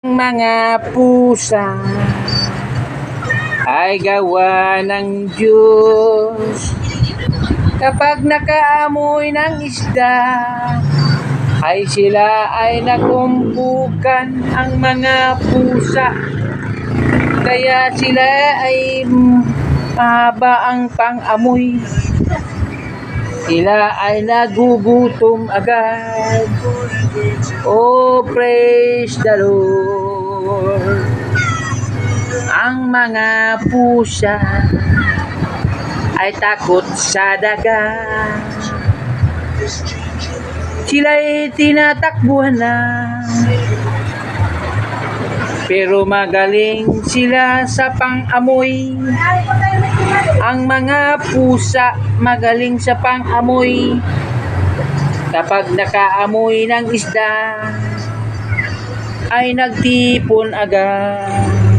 mga pusa ay gawa ng Diyos. Kapag nakaamoy ng isda, ay sila ay nakumpukan ang mga pusa. Kaya sila ay mahaba ang pang-amoy. Sila ay nagugutom agad. Oh, praise the Lord. Ang mga pusa ay takot sa dagat. Sila'y tinatakbuhan na. Pero magaling sila sa pang-amoy. Ang mga pusa magaling sa pang-amoy. Kapag nakaamoy ng isda, ay nagtipon agad.